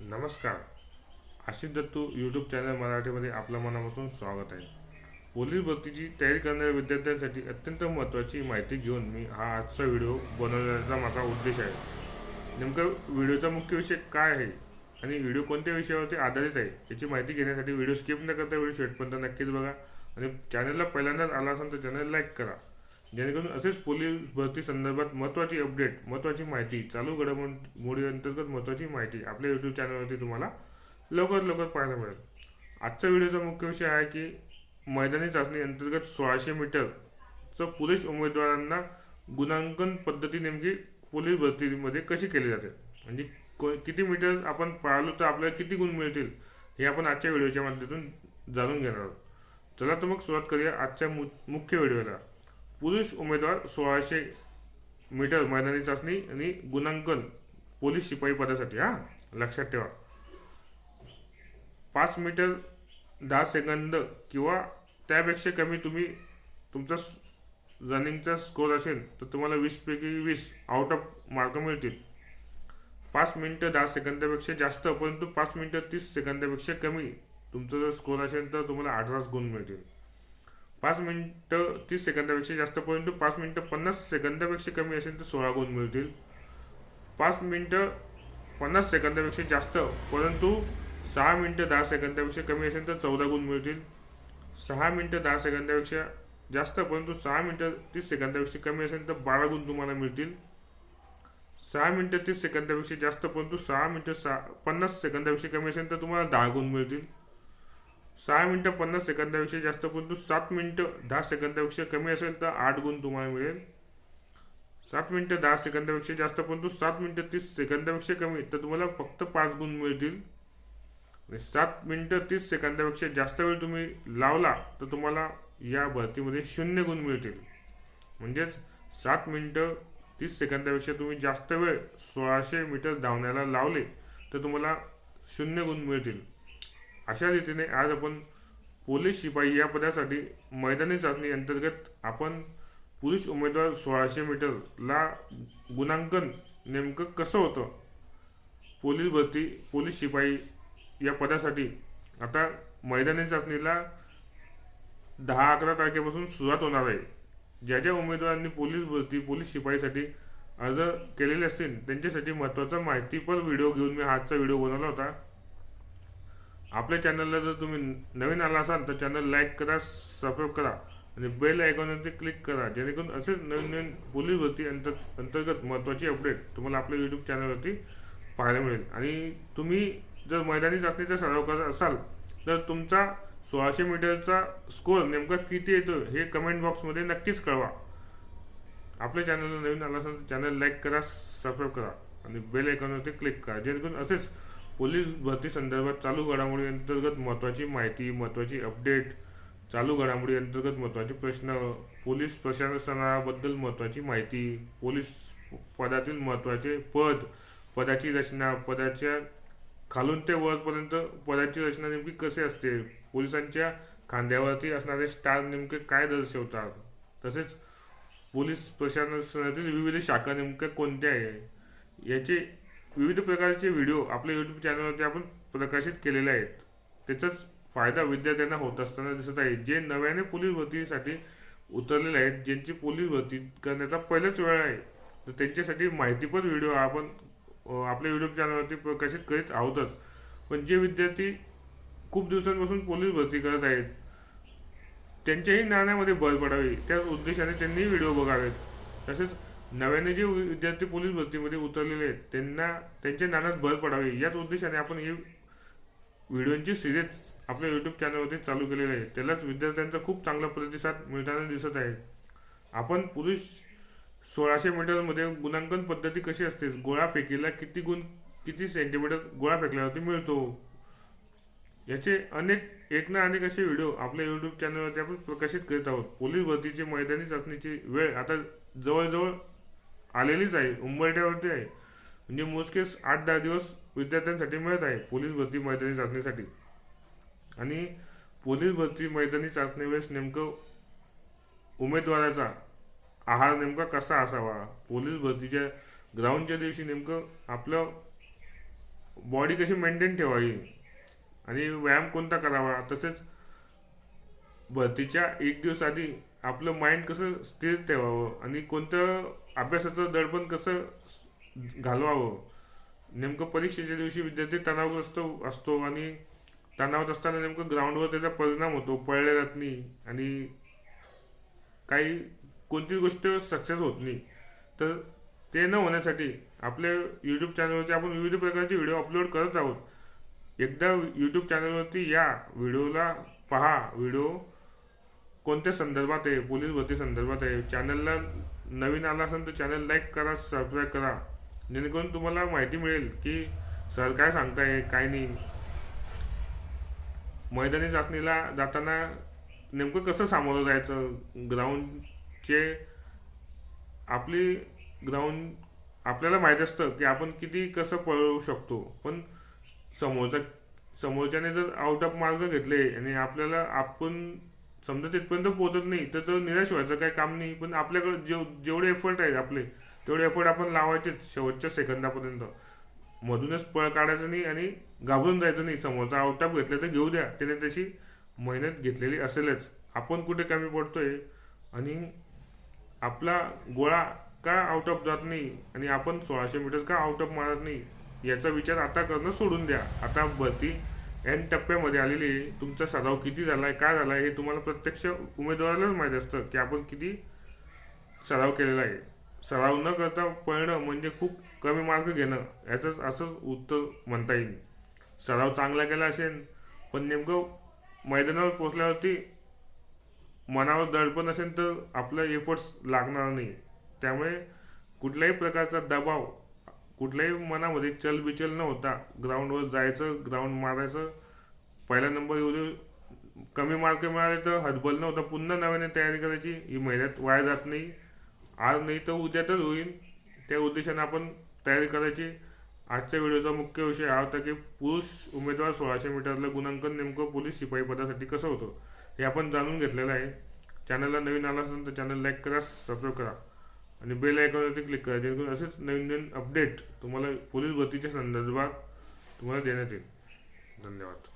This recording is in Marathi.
नमस्कार. आशिष दत्तू यूट्यूब चॅनल मराठीमध्ये आपलं मनापासून स्वागत आहे. पोलीस भरतीची तयारी करणाऱ्या विद्यार्थ्यांसाठी अत्यंत महत्त्वाची माहिती घेऊन मी हा आजचा व्हिडिओ बनवण्याचा माझा उद्देश आहे. नेमकं व्हिडिओचा मुख्य विषय काय आहे आणि व्हिडिओ कोणत्या विषयावरती आधारित आहे याची माहिती घेण्यासाठी व्हिडिओ स्किप न करता व्हिडिओ शेवटपर्यंत नक्कीच बघा. आणि चॅनलला पहिल्यांदाच आला असेल तर चॅनल लाईक करा. जेणेकरून असेच पोलीस भरती संदर्भात महत्त्वाची अपडेट महत्त्वाची माहिती चालू घडामोडी अंतर्गत महत्त्वाची माहिती आपल्या यूट्यूब चॅनलवरती तुम्हाला लवकर लवकर पाहायला मिळेल. आजचा व्हिडिओचा मुख्य विषय आहे की मैदानी चाचणी अंतर्गत सोळाशे मीटरचं पुरुष उमेदवारांना गुणांकन पद्धती नेमकी पोलीस भरतीमध्ये कशी केली जाते? म्हणजे को किती मीटर आपण पाळलो तर आपल्याला किती गुण मिळतील? हे आपण आजच्या व्हिडिओच्या माध्यमातून जाणून घेणार आहोत. चला तर मग सुरुवात करूया आजच्या मु मुख्य व्हिडिओला. पुरुष उमेदवार सोळाशे मीटर मैदानी चाचणी आणि गुणांकन पोलीस शिपाई पदासाठी हा? लक्षात ठेवा. पाच मीटर दहा सेकंद किंवा त्यापेक्षा कमी तुम्ही तुमचा रनिंगचा स्कोर असेल तर तुम्हाला वीसपैकी वीस आउट ऑफ मार्क मिळतील. पाच मिनटं दहा सेकंदापेक्षा जास्त परंतु पाच मिनटं तीस सेकंदापेक्षा कमी तुमचा जर स्कोर असेल तर तुम्हाला अठराच गुण मिळतील. पाच मिनटं तीस सेकंदापेक्षा जास्त परंतु पाच मिनटं पन्नास सेकंदापेक्षा कमी असेल तर सोळा गुण मिळतील. पाच मिनटं पन्नास सेकंदापेक्षा जास्त परंतु सहा मिनटं दहा सेकंदापेक्षा कमी असेल तर चौदा गुण मिळतील. सहा मिनटं दहा सेकंदापेक्षा जास्त परंतु सहा मिनटं तीस सेकंदापेक्षा कमी असेल तर बारा गुण तुम्हाला मिळतील. सहा मिनटं तीस सेकंदापेक्षा जास्त परंतु सहा मिनटं सहा पन्नास सेकंदापेक्षा कमी असेल तर तुम्हाला दहा गुण मिळतील. सहा मिनटं पन्नास सेकंदापेक्षा जास्त परंतु सात मिनटं दहा सेकंदापेक्षा कमी असेल तर आठ गुण तुम्हाला मिळेल. सात मिनटं दहा सेकंदापेक्षा जास्त परंतु सात मिनटं तीस सेकंदापेक्षा कमी तर तुम्हाला फक्त पाच गुण मिळतील. आणि सात मिनटं तीस सेकंदापेक्षा जास्त वेळ तुम्ही लावला तर तुम्हाला या भरतीमध्ये शून्य गुण मिळतील. म्हणजेच सात मिनटं तीस सेकंदापेक्षा तुम्ही जास्त वेळ सोळाशे मीटर धावण्याला लावले तर तुम्हाला शून्य गुण मिळतील. अशा रीतीने आज आपण पोलीस शिपाई या पदासाठी मैदानी चाचणी अंतर्गत आपण पुरुष उमेदवार सोळाशे मीटरला गुणांकन नेमकं कसं होतं? पोलीस भरती पोलीस शिपाई या पदासाठी आता मैदानी चाचणीला दहा अकरा तारखेपासून सुरुवात होणार आहे. ज्या ज्या उमेदवारांनी पोलीस भरती पोलीस शिपाईसाठी अर्ज केलेले असतील त्यांच्यासाठी महत्त्वाचा माहितीपर व्हिडिओ घेऊन मी आजचा व्हिडिओ बनवला होता. आपल्या चॅनलला जर तुम्ही नवीन आला असाल तर चॅनल लाईक करा सबस्क्राईब करा आणि बेल आयकॉनवरती क्लिक करा जेणेकरून असेच नवीन नवीन पोलीस भरती अंतर अंतर्गत महत्त्वाची अपडेट तुम्हाला आपल्या यूट्यूब चॅनलवरती पाहायला मिळेल. आणि तुम्ही जर मैदानी चाचणीचा सराव करत असाल तर तुमचा सोळाशे मीटरचा स्कोअर नेमका किती येतो हे कमेंट बॉक्समध्ये नक्कीच कळवा. आपल्या चॅनलला नवीन आला असेल तर चॅनल लाईक करा सबस्क्राईब करा आणि बेल आयकॉनवरती क्लिक करा जेणेकरून असेच पोलीस भरती संदर्भात चालू घडामोडी अंतर्गत महत्त्वाची माहिती महत्त्वाची अपडेट चालू घडामोडी अंतर्गत महत्त्वाचे प्रश्न पोलीस प्रशासनाबद्दल महत्त्वाची माहिती पोलीस पदातील महत्त्वाचे पद पदाची रचना पदाच्या खालून ते वरपर्यंत पदाची रचना नेमकी कशी असते पोलिसांच्या खांद्यावरती असणारे स्टार नेमके काय दर्शवतात तसेच पोलीस प्रशासनातील विविध शाखा नेमक्या कोणत्या आहे याचे विविध प्रकारचे व्हिडिओ आपल्या यूट्यूब चॅनलवरती आपण प्रकाशित केलेले आहेत. त्याचाच फायदा विद्यार्थ्यांना होत असताना दिसत आहे. जे नव्याने पोलीस भरतीसाठी उतरलेले आहेत ज्यांची पोलीस भरती करण्याचा पहिलाच वेळ आहे तर त्यांच्यासाठी माहितीपर व्हिडिओ आपण आपल्या यूट्यूब चॅनलवरती प्रकाशित करीत आहोतच. पण जे विद्यार्थी खूप दिवसांपासून पोलीस भरती करत आहेत त्यांच्याही ज्ञानामध्ये भर पडावी. त्याच उद्देशाने त्यांनी व्हिडिओ बघावेत. तसेच नव्याने जे विद्यार्थी पोलीस भरतीमध्ये उतरलेले आहेत त्यांना त्यांच्या ज्ञानात भर पडावी. याच उद्देशाने आपण ही व्हिडिओंची सिरीज आपल्या यूट्यूब चॅनलवरती चालू केलेली आहे. त्यालाच विद्यार्थ्यांचा खूप चांगला प्रतिसाद मिळताना दिसत आहे. आपण पुरुष सोळाशे मीटरमध्ये गुणांकन पद्धती कशी असते? गोळा फेकीला किती गुण किती सेंटीमीटर गोळा फेकल्यावरती मिळतो? याचे अनेक एक ना अनेक असे व्हिडिओ आपल्या यूट्यूब चॅनलवरती आपण प्रकाशित करीत आहोत. पोलीस भरतीची मैदानी चाचणीची वेळ आता जवळजवळ आलेलीच आहे उंबरठ्यावरती आहे. म्हणजे मोजकेच आठ दहा दिवस विद्यार्थ्यांसाठी मिळत आहे पोलीस भरती मैदानी चाचणीसाठी. आणि पोलीस भरती मैदानी चाचणी वेळेस नेमकं उमेदवाराचा आहार नेमका कसा असावा? पोलीस भरतीच्या ग्राउंडच्या दिवशी नेमकं आपलं बॉडी कशी मेंटेन ठेवावी? आणि व्यायाम कोणता करावा? तसेच भरतीच्या एक दिवस आधी आपलं माइंड कसं स्थिर ठेवावं? आणि कोणतं अभ्यासाचं दडपण कसं घालवावं? नेमकं परीक्षेच्या दिवशी विद्यार्थी तणावग्रस्त असतो आणि तणावात असताना नेमकं ग्राउंडवर त्याचा परिणाम होतो पळल्या जात नाही आणि काही कोणतीच गोष्ट सक्सेस होत नाही. तर ते न होण्यासाठी आपल्या यूट्यूब चॅनलवरती आपण विविध प्रकारचे व्हिडिओ अपलोड करत आहोत. एकदा यूट्यूब चॅनलवरती या व्हिडिओला पहा. व्हिडिओ कोणत्या संदर्भात आहे? पोलीस भरती संदर्भात आहे. चॅनलला नवीन आला असेल तर चॅनल लाईक करा सबस्क्राईब करा. जेणेकरून तुम्हाला माहिती मिळेल की सर काय सांगताय काय नाही. मैदानी चाचणीला जाताना नेमकं कसं सामोरं जायचं? ग्राउंडचे आपली ग्राउंड आपल्याला माहीत असतं की आपण किती कसं पळवू शकतो. पण समोरचा समोरच्याने जर आउट ऑफ मार्ग घेतले आणि आपल्याला आपण समजा तिथपर्यंत पोहोचत नाही तर तो निराश व्हायचं काही काम नाही. पण आपल्याकडे जेव जेवढे एफर्ट आहेत आपले तेवढे एफर्ट आपण लावायचेच शेवटच्या सेकंदापर्यंत. मधूनच पळ काढायचं नाही आणि घाबरून जायचं नाही. समोरचा आउट घेतला तर घेऊ द्या. त्याने तशी मेहनत घेतलेली असेलच. आपण कुठे कमी पडतोय? आणि आपला गोळा का आउट ऑफ जात नाही? आणि आपण सोळाशे मीटर का आउट ऑफ मारत नाही? याचा विचार आता करणं सोडून द्या. आता भरती एन टप्प्यामध्ये आलेली आहे. तुमचा सराव किती झाला आहे काय झाला आहे हे तुम्हाला प्रत्यक्ष उमेदवारालाच माहीत असतं की आपण किती सराव केलेला आहे. सराव न करता पळणं म्हणजे खूप कमी मार्क घेणं याचंच असंच उत्तर म्हणता येईल. सराव चांगला केला असेल पण नेमकं मैदानावर पोचल्यावरती मनावर दडपण असेल तर आपलं एफर्ट्स लागणार नाही. त्यामुळे कुठल्याही प्रकारचा दबाव कुठल्याही मनामध्ये चलबिचल न होता ग्राउंडवर जायचं ग्राउंड मारायचं. पहिला नंबर येऊ दे. कमी मार्क मिळाले तर हतबल नव्हता पुन्हा नव्याने तयारी करायची. ही मेहनत वाया जात नाही. आज नाही तर उद्या तर होईल त्या उद्देशाने आपण तयारी करायची. आजच्या व्हिडिओचा मुख्य विषय हा होता की पुरुष उमेदवार सोळाशे मीटरला गुणांकन नेमकं पोलीस शिपाई पदासाठी कसं होतं हे आपण जाणून घेतलेलं आहे. चॅनलला नवीन आला असेल तर चॅनल लाईक करा सबस्क्राईब करा. आणि बेल आयकॉनवरती क्लिक करा जेणेकरून असेच नवीन नवीन अपडेट तुम्हाला पोलीस भरतीच्या संदर्भात तुम्हाला देण्यात येईल. धन्यवाद.